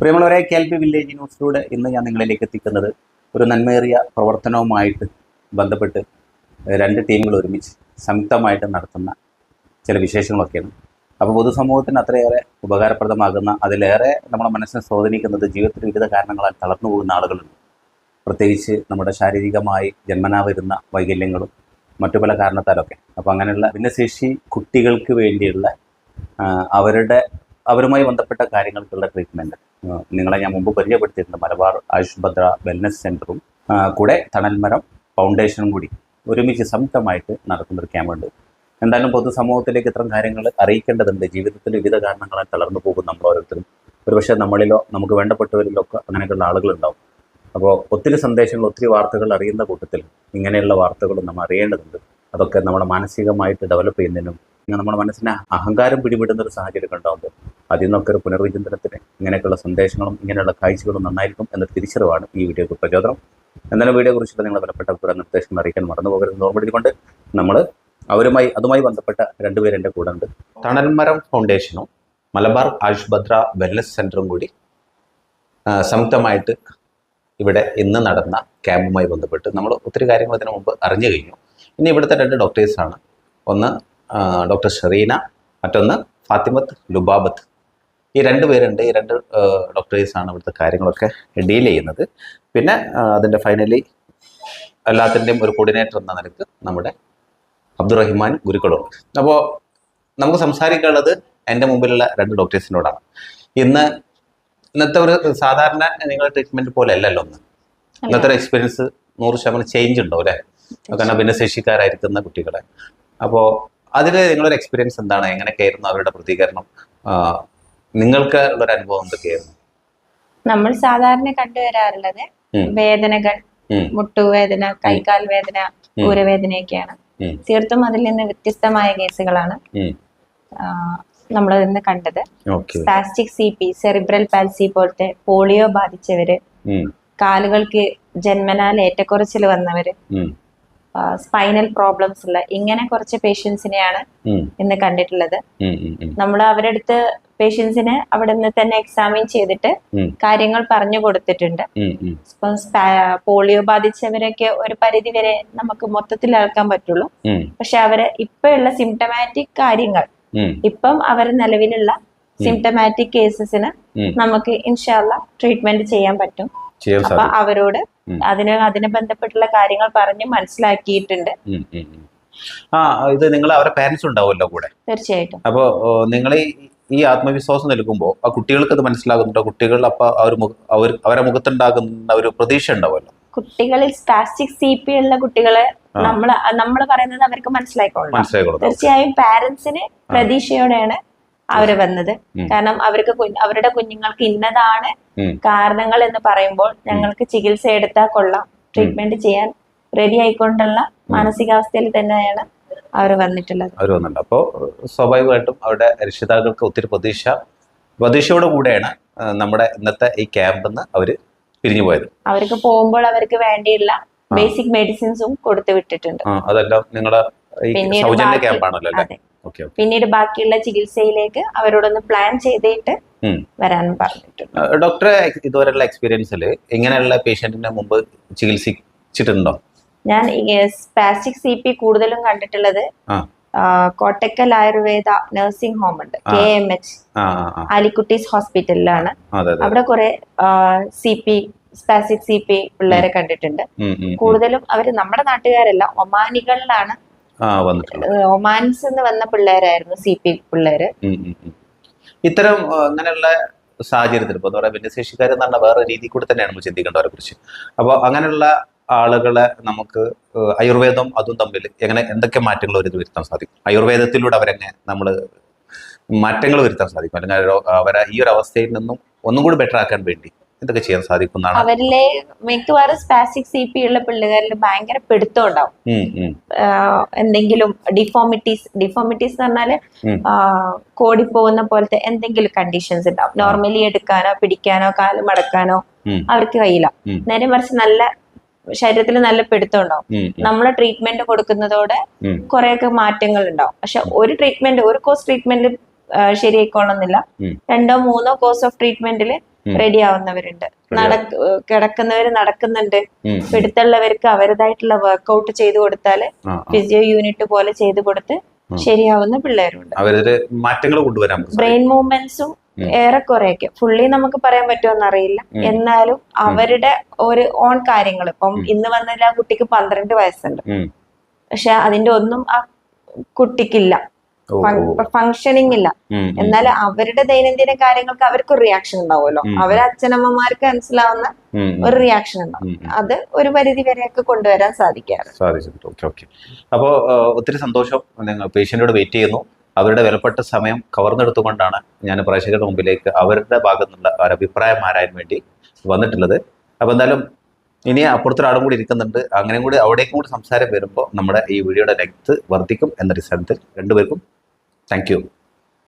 പ്രിയമുള്ളവരെ K L P village ന്യൂസിലൂടെ ഇന്ന് ഞാൻ നിങ്ങളിലേക്ക് എത്തിക്കുന്നത് ഒരു നന്മേറിയ പ്രവർത്തനവുമായിട്ട് ബന്ധപ്പെട്ട് രണ്ട് ടീമുകൾ ഒരുമിച്ച് സംയുക്തമായിട്ട് നടത്തുന്ന ചില വിശേഷങ്ങളൊക്കെയാണ്. അപ്പോൾ പൊതുസമൂഹത്തിന് അത്രയേറെ ഉപകാരപ്രദമാകുന്ന അതിലേറെ നമ്മുടെ മനസ്സിനെ സ്വാധീനിക്കുന്നത് ജീവിതത്തിൽ വിവിധ കാരണങ്ങളാൽ തളർന്നു പോകുന്ന ആളുകളുണ്ട്. പ്രത്യേകിച്ച് നമ്മുടെ ശാരീരികമായി ജന്മനാ വരുന്ന വൈകല്യങ്ങളും മറ്റു പല കാരണത്താലൊക്കെ. അപ്പോൾ അങ്ങനെയുള്ള ഭിന്നശേഷി കുട്ടികൾക്ക് വേണ്ടിയുള്ള അവരുടെ അവരുമായി ബന്ധപ്പെട്ട കാര്യങ്ങൾക്കുള്ള ട്രീറ്റ്മെന്റ് നിങ്ങളെ ഞാൻ മുമ്പ് പരിചയപ്പെടുത്തിയിട്ടുണ്ട്. മലബാർ ആയുഷ് ഭദ്ര വെൽനസ് സെന്ററും കൂടെ തണൽമരം ഫൗണ്ടേഷനും കൂടി ഒരുമിച്ച് സംയുക്തമായിട്ട് നടത്തുന്ന ഒരു ക്യാമ്പുണ്ട് എന്തായാലും പൊതുസമൂഹത്തിലേക്ക് ഇത്തരം കാര്യങ്ങൾ അറിയിക്കേണ്ടതുണ്ട്. ജീവിതത്തിൽ വിവിധ കാരണങ്ങളാൽ തളർന്നു പോകും നമ്മൾ ഓരോരുത്തരും. ഒരുപക്ഷെ നമ്മളിലോ നമുക്ക് വേണ്ടപ്പെട്ടവരിലോ ഒക്കെ അങ്ങനെയൊക്കെയുള്ള ആളുകളുണ്ടാവും. അപ്പോൾ ഒത്തിരി സന്ദേശങ്ങൾ ഒത്തിരി വാർത്തകൾ അറിയുന്ന കൂട്ടത്തിൽ ഇങ്ങനെയുള്ള വാർത്തകളും നമ്മൾ അറിയേണ്ടതുണ്ട്. അതൊക്കെ നമ്മളെ മാനസികമായിട്ട് ഡെവലപ്പ് ചെയ്യുന്നതിനും നമ്മുടെ മനസ്സിനെ അഹങ്കാരം പിടിപെടുന്ന ഒരു സാഹചര്യം ഉണ്ടാകുമ്പോൾ അതിൽ നിന്നൊക്കെ ഒരു പുനർവിചിന്തനത്തിന് ഇങ്ങനെയൊക്കെയുള്ള സന്ദേശങ്ങളും ഇങ്ങനെയുള്ള കാഴ്ചകളും നന്നായിരിക്കും എന്ന തിരിച്ചറിവാണ് ഈ വീഡിയോക്ക് പ്രചോദനം. എന്നാലും വീഡിയോ കുറിച്ചുള്ള നിങ്ങൾ വിലപ്പെട്ട അഭിപ്രായ നിർദ്ദേശങ്ങൾ അറിയിക്കാൻ മറന്നു പോകരുത് ഓർമ്മപ്പെടുത്തിക്കൊണ്ട് നമ്മൾ അവരുമായി അതുമായി ബന്ധപ്പെട്ട രണ്ടുപേർ എന്റെ കൂടെ ഉണ്ട്. തണൽമരം ഫൗണ്ടേഷനും മലബാർ ആയുഷ്ഭദ്ര വെൽനസ് സെന്ററും കൂടി സംയുക്തമായിട്ട് ഇവിടെ ഇന്ന് നടന്ന ക്യാമ്പുമായി ബന്ധപ്പെട്ട് നമ്മൾ ഒത്തിരി കാര്യങ്ങൾ ഇതിനു മുമ്പ് അറിഞ്ഞു കഴിഞ്ഞു. ഇനി ഇവിടുത്തെ രണ്ട് ഡോക്ടേഴ്സാണ് ഒന്ന് ഡോക്ടർ ഷെറീന മറ്റൊന്ന് ഫാത്തിമത്ത് ലുബാബത്ത്. ഈ രണ്ട് പേരുണ്ട് ഈ രണ്ട് ഡോക്ടേഴ്സാണ് ഇവിടുത്തെ കാര്യങ്ങളൊക്കെ ഡീൽ ചെയ്യുന്നത്. പിന്നെ അതിന്റെ ഫൈനലി എല്ലാത്തിന്റെയും ഒരു കോർഡിനേറ്റർ എന്ന നിലയ്ക്ക് നമ്മുടെ അബ്ദുറഹിമാൻ ഗുരുക്കളുണ്ട്. അപ്പോൾ നമുക്ക് സംസാരിക്കാനുള്ളത് എന്റെ മുമ്പിലുള്ള രണ്ട് ഡോക്ടേഴ്സിനോടാണ് ഇന്ന് ഇന്നത്തെ ഒരു സാധാരണ നിങ്ങളുടെ ട്രീറ്റ്മെന്റ് പോലെ അല്ലല്ലോ ഒന്ന് ഇന്നത്തെ ഒരു എക്സ്പീരിയൻസ് നൂറ് ശതമാനം ചേഞ്ച് ഉണ്ടോ അല്ലേ? കാരണം ഭിന്നശേഷിക്കാരായിരിക്കുന്ന കുട്ടികളെ. അപ്പോൾ അതിൽ നിങ്ങളൊരു എക്സ്പീരിയൻസ് എന്താണ് എങ്ങനെയൊക്കെയായിരുന്നു അവരുടെ പ്രതികരണം നിങ്ങൾക്ക് ഉള്ളൊരു അനുഭവം എന്തൊക്കെയായിരുന്നു നമ്മൾ സാധാരണ കണ്ടുവരാറുള്ളത്. വേദനകൾ. മുട്ടുവേദന കൈകാൽ വേദന. ഊരവേദനയൊക്കെയാണ് തീർത്തും അതിൽ നിന്ന് വ്യത്യസ്തമായ കേസുകളാണ്. നമ്മൾ ഇന്ന് കണ്ടത് plastic spastic C P cerebral palsy പോലത്തെ പോളിയോ ബാധിച്ചവര്. കാലുകൾക്ക് ജന്മനാൽ ഏറ്റക്കുറച്ചിൽ വന്നവര്. സ്പൈനൽ പ്രോബ്ലംസ് ഉള്ള ഇങ്ങനെ കുറച്ച് പേഷ്യൻസിനെയാണ്. ഇന്ന് കണ്ടിട്ടുള്ളത്. നമ്മൾ അവരുടെ അടുത്ത് പേഷ്യൻസിന് അവിടെ നിന്ന് തന്നെ എക്സാമിൻ ചെയ്തിട്ട് കാര്യങ്ങൾ പറഞ്ഞു കൊടുത്തിട്ടുണ്ട്. ഇപ്പം പോളിയോ ബാധിച്ചവരൊക്കെ ഒരു പരിധി വരെ നമുക്ക് മൊത്തത്തിൽ ആൾക്കാൻ പറ്റുള്ളൂ. പക്ഷെ അവർ ഇപ്പോഴുള്ള സിംറ്റമാറ്റിക് കാര്യങ്ങൾ. ഇപ്പം അവർ നിലവിലുള്ള സിംറ്റമാറ്റിക് കേസസിന്. നമുക്ക് ഇൻഷാല്ല ട്രീറ്റ്മെന്റ് ചെയ്യാൻ പറ്റും അപ്പൊ അവരോട്. അതിന് അതിനെ ബന്ധപ്പെട്ടുള്ള കാര്യങ്ങൾ പറഞ്ഞ് മനസ്സിലാക്കിയിട്ടുണ്ട്. ആ ഇത് നിങ്ങൾ അവരുടെ പാരന്റ്സ് ഉണ്ടാവുമല്ലോ കൂടെ? തീർച്ചയായിട്ടും. അപ്പോൾ നിങ്ങൾ ഈ ആത്മവിശ്വാസം നൽകുമ്പോൾ ആ കുട്ടികൾക്ക് അത് മനസ്സിലാകുന്നുണ്ടോ? കുട്ടികൾ അപ്പൊ അവർ അവരെ മുഖത്തുണ്ടാകുന്ന ഒരു പ്രതീക്ഷ ഉണ്ടാവുമല്ലോ? കുട്ടികളിൽ സ്പാസ്റ്റിക് സി പി ഉള്ള കുട്ടികളെ. നമ്മൾ നമ്മൾ പറയുന്നത് അവർക്ക് മനസ്സിലായിക്കോളൂ തീർച്ചയായും പാരന്റ്സിന് പ്രതീക്ഷയോടെയാണ് അവർ വന്നത്. കാരണം അവർക്ക് അവരുടെ കുഞ്ഞുങ്ങൾക്ക് ഇന്നതാണ് കാരണങ്ങൾ എന്ന് പറയുമ്പോൾ ഞങ്ങൾക്ക് ചികിത്സ എടുത്താൽ കൊള്ളാം. ട്രീറ്റ്മെന്റ് ചെയ്യാൻ റെഡി ആയിക്കൊണ്ടുള്ള മാനസികാവസ്ഥയിൽ തന്നെയാണ് അവർ വന്നിട്ടുള്ളത്. അവർ വന്നിട്ടുണ്ട്. അപ്പോൾ സ്വാഭാവികമായിട്ടും അവരുടെ രക്ഷിതാക്കൾക്ക് ഒത്തിരി പ്രതീക്ഷ പ്രതീക്ഷയോടെ കൂടെയാണ് നമ്മുടെ ഇന്നത്തെ ഈ ക്യാമ്പിൽ നിന്ന് അവർ പിരിഞ്ഞു പോയത്. അവർക്ക് പോകുമ്പോൾ അവർക്ക് വേണ്ടിയുള്ള ബേസിക് മെഡിസിൻസും കൊടുത്തു വിട്ടിട്ടുണ്ട്. അതെല്ലാം നിങ്ങളുടെ സൗജന്യ ക്യാമ്പാണല്ലോ അല്ലേ? പിന്നീട് ബാക്കിയുള്ള ചികിത്സയിലേക്ക് അവരോടൊന്ന് പ്ലാൻ ചെയ്തിട്ട്. വരാൻ പറഞ്ഞിട്ടുണ്ട്. ഡോക്ടറെ ഇതുവരെയുള്ള എക്സ്പീരിയൻസിൽ ഇങ്ങനെയുള്ള പേഷ്യന്റിന്റെ മുമ്പ് ചികിത്സിച്ചിട്ടുണ്ടോ? ഞാൻ സ്പാസ്റ്റിക് സി പി കൂടുതലും കണ്ടിട്ടുള്ളത് കോട്ടക്കൽ ആയുർവേദ നഴ്സിംഗ് ഹോം ഉണ്ട്. K M H. ആലിക്കുട്ടീസ് ഹോസ്പിറ്റലിലാണ്. അവിടെ കുറെ C P spastic C P പിള്ളേരെ കണ്ടിട്ടുണ്ട്. കൂടുതലും അവർ നമ്മുടെ നാട്ടുകാരല്ല ഒമാനികളിലാണ് ഒമാൻസ് എന്ന് വന്ന പിള്ളേരായിരുന്നു സി പി പിള്ളേര്. ഇത്തരം അങ്ങനെയുള്ള സാഹചര്യത്തിൽ ഇപ്പോൾ എന്താ പറയുക ഭിന്നശേഷിക്കാർ എന്നുള്ള വേറെ രീതി കൂടി തന്നെയാണ് നമ്മൾ ചിന്തിക്കേണ്ടത് അവരെ കുറിച്ച്. അപ്പോൾ അങ്ങനെയുള്ള ആളുകളെ നമുക്ക് ആയുർവേദം അതും തമ്മിൽ എങ്ങനെ എന്തൊക്കെ മാറ്റങ്ങൾ ഒരു വരുത്താൻ സാധിക്കും? ആയുർവേദത്തിലൂടെ അവരെങ്ങനെ നമ്മൾ മാറ്റങ്ങൾ വരുത്താൻ സാധിക്കും? അല്ലെങ്കിൽ അവരെ ഈ ഒരു അവസ്ഥയിൽ നിന്നും ഒന്നും കൂടി ബെറ്റർ ആക്കാൻ വേണ്ടി എന്തൊക്കെ ചെയ്യാൻ സാധിക്കുന്നതാണ്. അവരിലെ മിക്കവാറും സ്പാസിക് സി പി ഉള്ള പിള്ളേരിൽ ഭയങ്കര പിടുത്തം ഉണ്ടാവും. എന്തെങ്കിലും ഡിഫോമിറ്റീസ് ഡിഫോമിറ്റീസ് എന്ന് പറഞ്ഞാൽ കോടിപ്പോകുന്ന പോലത്തെ എന്തെങ്കിലും കണ്ടീഷൻസ് ഉണ്ടാവും. നോർമലി എടുക്കാനോ പിടിക്കാനോ കാൽ മടക്കാനോ അവർക്ക് കഴിയില്ല. നേരെ മറിച്ച് നല്ല ശരീരത്തിൽ നല്ല പിടുത്തം ഉണ്ടാവും. നമ്മൾ ട്രീറ്റ്മെന്റ് കൊടുക്കുന്നതോടെ. കുറെയൊക്കെ മാറ്റങ്ങൾ ഉണ്ടാവും. പക്ഷെ ഒരു ട്രീറ്റ്മെന്റ് ഒരു കോഴ്സ് ട്രീറ്റ്മെന്റ് ശരിയായിക്കോളന്നില്ല രണ്ടോ മൂന്നോ കോഴ്സ് ഓഫ് ട്രീറ്റ്മെന്റിൽ. റെഡി ആവുന്നവരുണ്ട് നടക്ക് കിടക്കുന്നവര് നടക്കുന്നുണ്ട്. പിടുത്തുള്ളവർക്ക് അവരുതായിട്ടുള്ള വർക്കൗട്ട് ചെയ്തു കൊടുത്താൽ. ഫിസിയോ യൂണിറ്റ് പോലെ ചെയ്തു കൊടുത്ത് ശരിയാവുന്ന പിള്ളേരുണ്ട് മാറ്റങ്ങൾ കൊണ്ടുവരാൻ ബ്രെയിൻ മൂവ്മെന്റ്സും. ഏറെക്കുറെയൊക്കെ ഫുള്ളി നമുക്ക് പറയാൻ പറ്റുമെന്ന് അറിയില്ല എന്നാലും അവരുടെ ഒരു ഓൺ കാര്യങ്ങൾ ഇപ്പം. ഇന്ന് വന്നതിൽ ആ കുട്ടിക്ക് പന്ത്രണ്ട് വയസ്സുണ്ട്. പക്ഷെ അതിന്റെ ഒന്നും ആ കുട്ടിക്കില്ല. ഫങ്ഷനിങ് ഇല്ല. എന്നാൽ അവരുടെ ദൈനംദിന കാര്യങ്ങൾക്ക് അവർക്ക് ഒരു റിയാക്ഷൻ ഉണ്ടാവുമല്ലോ. അവരെ അച്ഛനമ്മമാർക്ക് മനസ്സിലാവുന്ന. ഒരു റിയാക്ഷൻ ഉണ്ടാവും. അത് ഒരു പരിധി വരെയൊക്കെ കൊണ്ടുവരാൻ സാധിക്കാറ്. സാധിച്ചിട്ടുണ്ട്. Okay okay. അപ്പോൾ ഒത്തിരി സന്തോഷം പേഷ്യന്റോട് വെയിറ്റ് ചെയ്യുന്നു. അവരുടെ വിലപ്പെട്ട സമയം കവർന്നെടുത്തുകൊണ്ടാണ് ഞാൻ പ്രേക്ഷകരുടെ മുമ്പിലേക്ക് അവരുടെ ഭാഗത്തുള്ള നിന്നുള്ള ഒരു അഭിപ്രായം ആരായാൻ വേണ്ടി വന്നിട്ടുള്ളത്. അപ്പോൾ എന്തായാലും ഇനി അപ്പുറത്തൊരാളും കൂടി ഇരിക്കുന്നുണ്ട്. അങ്ങനെയും കൂടി അവിടേക്കും കൂടി സംസാരം വരുമ്പോൾ നമ്മുടെ ഈ വീഡിയോയുടെ ലെങ്ത് വർദ്ധിക്കും എന്ന അടിസ്ഥാനത്തിൽ രണ്ടുപേർക്കും Thank you.